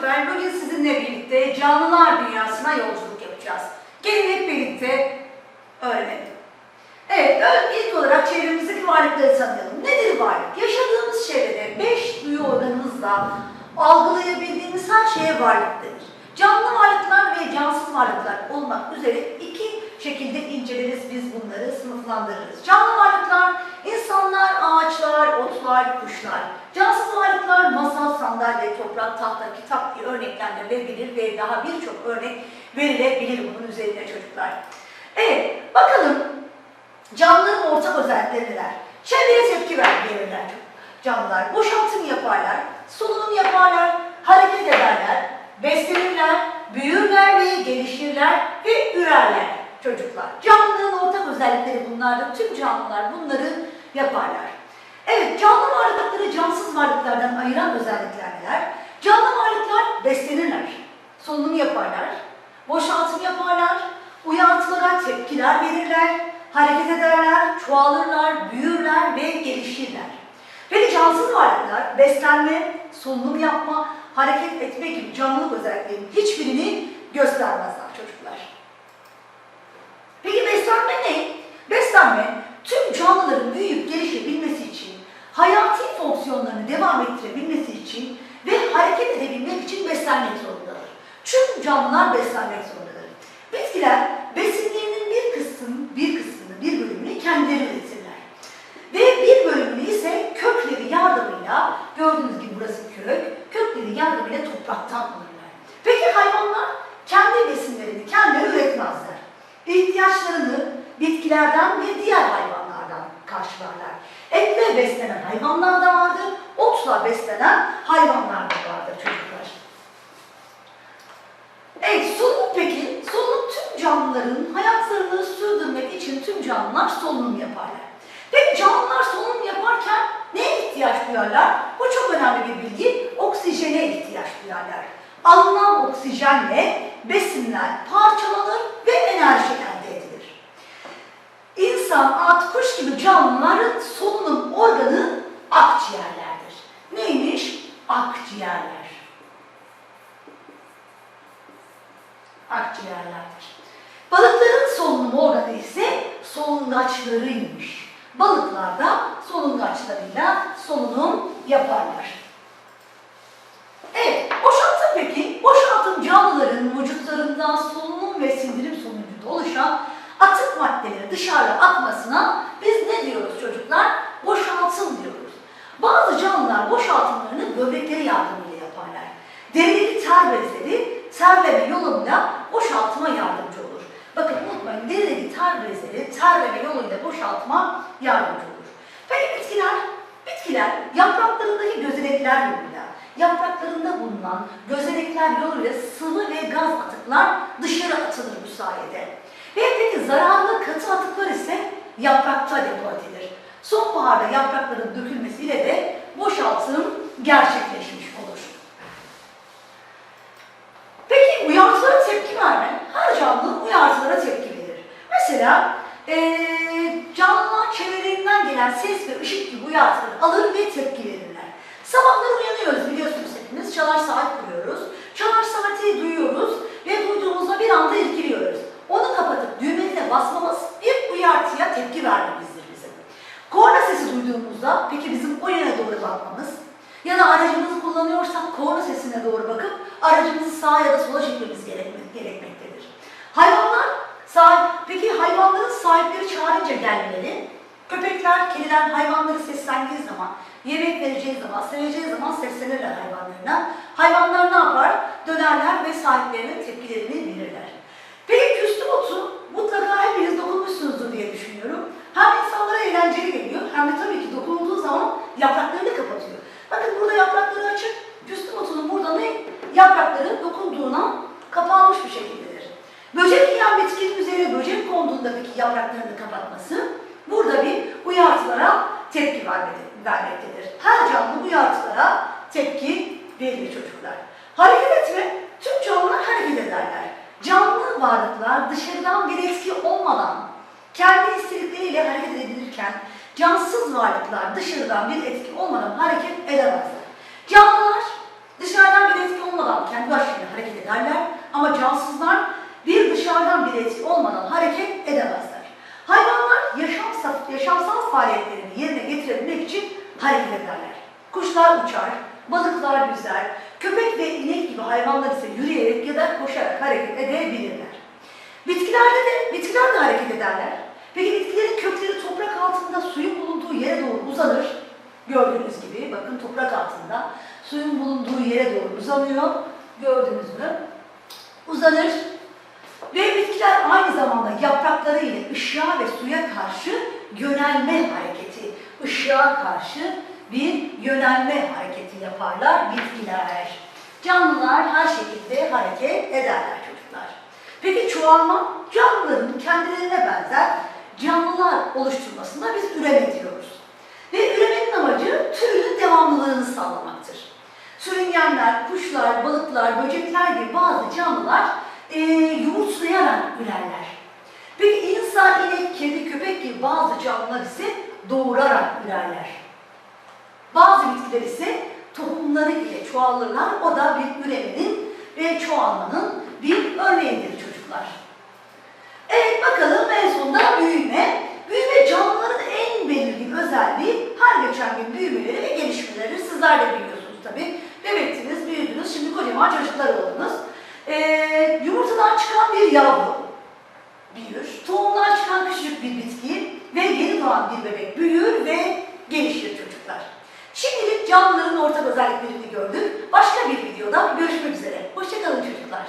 çocuklar, bugün sizinle birlikte canlılar dünyasına yolculuk yapacağız. Gelin hep birlikte öğrenelim. Evet, ilk olarak çevremizdeki varlıkları tanıyalım. Nedir varlık? Yaşadığımız çevrede beş duyu organımızla algılayabildiğimiz her şeye varlık denir. Canlı varlıklar ve cansız varlıklar olmak üzere iki şekilde inceleriz biz bunları, sınıflandırırız. Canlı varlıklar, insanlar, ağaçlar, otlar, kuşlar. Cansız varlıklar, masa, sandalye, toprak, tahta, kitap diye örneklendirilebilir ve daha birçok örnek verilebilir bunun üzerine çocuklar. Evet, bakalım Canlıların ortak özellikleri neler? Çevreye tepki verirler canlılar. Boşaltım yaparlar, solunum yaparlar, hareket ederler, beslenirler, büyürler ve gelişirler ve ürerler çocuklar. Canlının ortak özellikleri bunlardır. Tüm canlılar bunları yaparlar. Evet, canlı varlıkları cansız varlıklardan ayıran özellikler neler? Canlı varlıklar beslenirler, solunum yaparlar, boşaltım yaparlar, uyartılara tepkiler verirler, hareket ederler, çoğalırlar, büyürler ve gelişirler. Peki cansız varlıklar beslenme, solunum yapma, hareket etme gibi canlılık özelliklerinin hiçbirini göstermezler çocuklar. Peki beslenme ne? Beslenme tüm canlıların büyüyüp gelişebilmesi için, hayati fonksiyonlarını devam ettirebilmesi için ve hareket edebilmek için beslenmek zorundadır. Tüm canlılar beslenmek zorundadır. Bitkiler besinlerinin bir kısmını, bir kısmını, bir bölümünü kendileri üretirler. Ve bir bölümünü ise kökleri yardımıyla, gördüğünüz gibi burası kök, kökleri yardımıyla topraktan alırlar. Peki hayvanlar kendi besinlerini kendileri üretmezler. İhtiyaçlarını bitkilerden ve diğer hayvanlardan karşılarlar. Etle beslenen hayvanlar da vardır, otla beslenen hayvanlar da vardır çocuklar. Evet, solunum peki? Solunum tüm canlıların hayatlarını sürdürmek için tüm canlılar solunum yaparlar. Peki canlılar solunum yaparken neye ihtiyaç duyarlar? Bu çok önemli bir bilgi. Oksijene ihtiyaç duyarlar. Alınan oksijenle besinler parçalanır ve enerji. İnsan, at, kuş gibi canlıların solunum organı akciğerlerdir. Neymiş? Akciğerler. akciğerlerdir. Balıkların solunum organı ise solungaçlarıymış. Balıklar da solungaçlarıyla solunum yaparlar. Evet, boşaltım peki? Boşaltım canlıların vücutlarından solunum ve sindirim sonucunda oluşan atık maddeleri dışarı atmasına biz ne diyoruz çocuklar? Boşaltım diyoruz. Bazı canlılar boşaltımlarını böbrekleri yardımıyla yaparlar. Derideki ter bezleri terleme yoluyla boşaltıma yardımcı olur. Bakın unutmayın derideki ter bezleri terleme yoluyla boşaltıma yardımcı olur. Peki bitkiler? Bitkiler yapraklarındaki gözenekler yoluyla, yapraklarında bulunan gözenekler yoluyla sıvı ve gaz atıklar dışarı atılır bu sayede. Ve peki zararlı katı atıklar ise yaprakta depo edilir. Sonbaharda yaprakların dökülmesiyle de boşaltım gerçekleşmiş olur. Peki uyartılara tepki verme. Her canlı uyartılara tepki verir. Mesela eee canlılar çevrelerinden gelen ses ve ışık gibi uyartıları alır ve tepki verirler. Sabahları uyanıyoruz biliyorsunuz hepimiz. Çalar saat kuruyoruz. Çalar saati duyuyoruz ve duyduğumuzda aracımızı sağa ya da sola çekmemiz gerekmek, gerekmektedir. Hayvanlar, sahip, peki hayvanların sahipleri çağırınca gelmeleri, köpekler, kediler hayvanları seslendiği zaman, yemek vereceği zaman, seveceği zaman seslenirler hayvanlarına. Hayvanlar ne yapar? Dönerler ve sahiplerine tepkilerini verirler. Peki küstüm otu mutlaka hepiniz dokunmuşsunuzdur diye düşünüyorum. Hem insanlara eğlenceli geliyor hem de tabii ki dokunulduğu zaman yapraklarını kapatıyor. Bakın burada yaprakları açık. Küstüm otunun burada ne? Yaprakları dokunduğuna kapanmış bir şekildedir. Böcek yiyen bitkinin üzerine böcek konduğunda peki kapatması burada bir uyartılara tepki vermektedir. Her canlı uyartılara tepki verir çocuklar. Hareket etme, tüm canlılar hareket ederler. Canlı varlıklar dışarıdan bir etki olmadan kendi istedikleriyle hareket edilirken cansız varlıklar dışarıdan bir etki olmadan hareket edemezler. Canlılar dışarıdan bir etki olmadan kendi başlarına hareket ederler ama cansızlar bir dışarıdan bir etki olmadan hareket edemezler. Hayvanlar yaşamsal, faaliyetlerini yerine getirebilmek için hareket ederler. Kuşlar uçar, balıklar yüzer, köpek ve inek gibi hayvanlar ise yürüyerek ya da koşarak hareket edebilirler. Bitkilerde de, bitkiler de hareket ederler. Peki bitkilerin kökleri toprak altında suyun bulunduğu yere doğru uzanır. Gördüğünüz gibi bakın toprak altında suyun bulunduğu yere doğru uzanıyor. Gördünüz mü? Uzanır. Ve bitkiler aynı zamanda yaprakları ile ışığa ve suya karşı yönelme hareketi, ışığa karşı bir yönelme hareketi yaparlar bitkiler. Canlılar her şekilde hareket ederler çocuklar. Peki çoğalma, canlıların kendilerine benzer canlılar oluşturmasına biz üreme diyoruz. Ve üremenin amacı türün devamlılığını sağlamaktır. Sürüngenler, kuşlar, balıklar, böcekler gibi bazı canlılar eee yumurtlayarak ürerler. Peki insan, inek, kedi, köpek gibi bazı canlılar ise doğurarak ürerler. Bazı bitkiler ise tohumları ile çoğalırlar. O da bir üremenin ve çoğalmanın bir örneğidir çocuklar. Evet bakalım en sonunda büyüme. Büyüme canlıların en belirgin özelliği her geçen gün büyümeleri ve gelişmeleri. Sizler de biliyorsunuz tabii. Bebektiniz, büyüdünüz, şimdi kocaman çocuklar oldunuz. Ee, yumurtadan çıkan bir yavru büyür. Tohumdan bir bitki ve yeni doğan bir bebek büyür ve gelişir çocuklar. Şimdilik canlıların ortak özelliklerini gördük. Başka bir videoda görüşmek üzere. Hoşçakalın çocuklar.